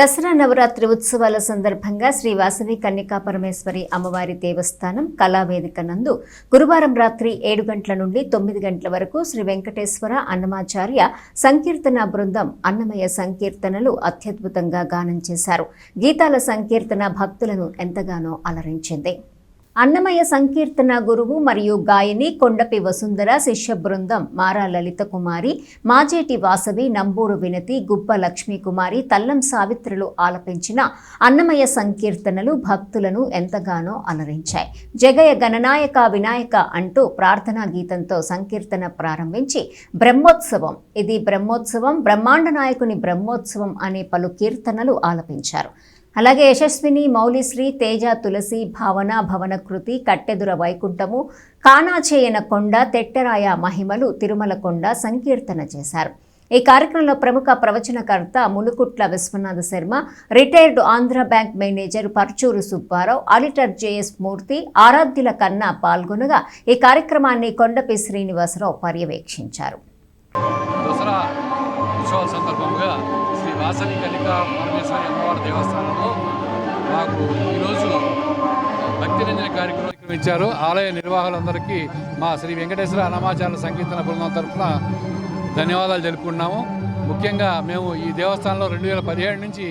దసరా నవరాత్రి ఉత్సవాల సందర్భంగా శ్రీ వాసవి కన్యకా పరమేశ్వరి అమ్మవారి దేవస్థానం కళావేదిక నందు గురువారం రాత్రి ఏడు గంటల నుండి తొమ్మిది గంటల వరకు శ్రీ వెంకటేశ్వర అన్నమాచార్య సంకీర్తన బృందం అన్నమయ సంకీర్తనలు అత్యద్భుతంగా గానం చేశారు. గీతాల సంకీర్తన భక్తులను ఎంతగానో అలరించింది. అన్నమయ సంకీర్తన గురువు మరియు గాయని కొండపి వసుంధర శిష్య బృందం మారా లలిత కుమారి మాజేటి వాసవి నంబూరు వినతి గుబ్బ లక్ష్మీ కుమారి తల్లం సావిత్రులు ఆలపించిన అన్నమయ సంకీర్తనలు భక్తులను ఎంతగానో అలరించాయి. జగయ గణనాయక వినాయక అంటూ ప్రార్థనా గీతంతో సంకీర్తన ప్రారంభించి బ్రహ్మోత్సవం ఇది బ్రహ్మోత్సవం బ్రహ్మాండ నాయకుని బ్రహ్మోత్సవం అనే పలు కీర్తనలు ఆలపించారు. అలాగే యశస్విని మౌలిశ్రీ తేజ తులసి భావన భవన కృతి కట్టెదుర వైకుంఠము కానాచేయన కొండ తెట్టరాయ మహిమలు తిరుమల కొండ సంకీర్తన చేశారు. ఈ కార్యక్రమంలో ప్రముఖ ప్రవచనకర్త Mulukutla Viswanatha Sarma retired Andhra bank manager Parchuru Subbarao auditor JS Murthy Aradhyula Kanna పాల్గొనగా ఈ కార్యక్రమాన్ని కొండపి శ్రీనివాసరావు పర్యవేక్షించారు. దసరా ఉత్సవాల సందర్భంగా వాసవి కలిక పరమేశ్వరి అమ్మవారి దేవస్థానంలో మాకు ఈరోజు భక్తి రంజన కార్యక్రమం ఇచ్చారు. ఆలయ నిర్వాహకులందరికీ మా శ్రీ వెంకటేశ్వర అనామాచార సంకీర్తన బృందం తరఫున ధన్యవాదాలు తెలుపుకున్నాము ముఖ్యంగా మేము ఈ దేవస్థానంలో రెండు వేల పదిహేడు నుంచి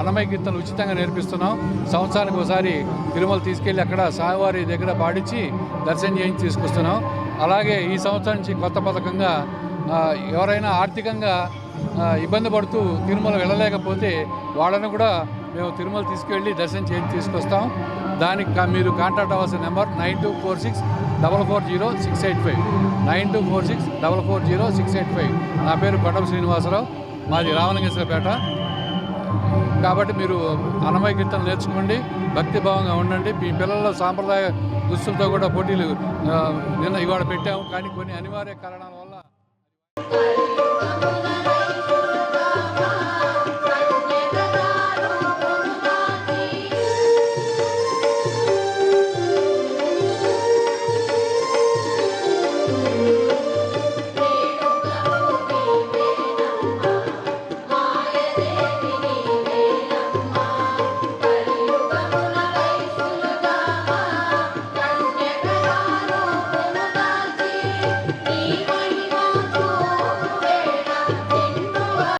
అన్నమయ కీర్తనలు ఉచితంగా నేర్పిస్తున్నాం. సంవత్సరానికి ఒకసారి తిరుమల తీసుకెళ్ళి అక్కడ స్వామివారి దగ్గర పాడించి దర్శనం చేయించి తీసుకొస్తున్నాం. అలాగే ఈ సంవత్సరం నుంచి కొత్త పథకంగా ఎవరైనా ఆర్థికంగా ఇబ్బంది పడుతూ తిరుమల వెళ్ళలేకపోతే వాళ్ళను కూడా మేము తిరుమల తీసుకెళ్ళి దర్శనం చేసి తీసుకొస్తాం. దానికి మీరు కాంటాక్ట్ అవ్వాల్సిన number nine two four six double four zero six eight five. Nine two four six double four zero six eight five. నా పేరు కొట్టం శ్రీనివాసరావు. మాది రావణగేశ్వరపేట కాబట్టి మీరు అన్నమయ కీర్తన నేర్చుకోండి భక్తిభావంగా ఉండండి. మీ పిల్లల సాంప్రదాయ దుస్తులతో కూడా పోటీలు నిన్న ఇవాళ పెట్టాము. కానీ కొన్ని అనివార్య కారణాల వల్ల Bye.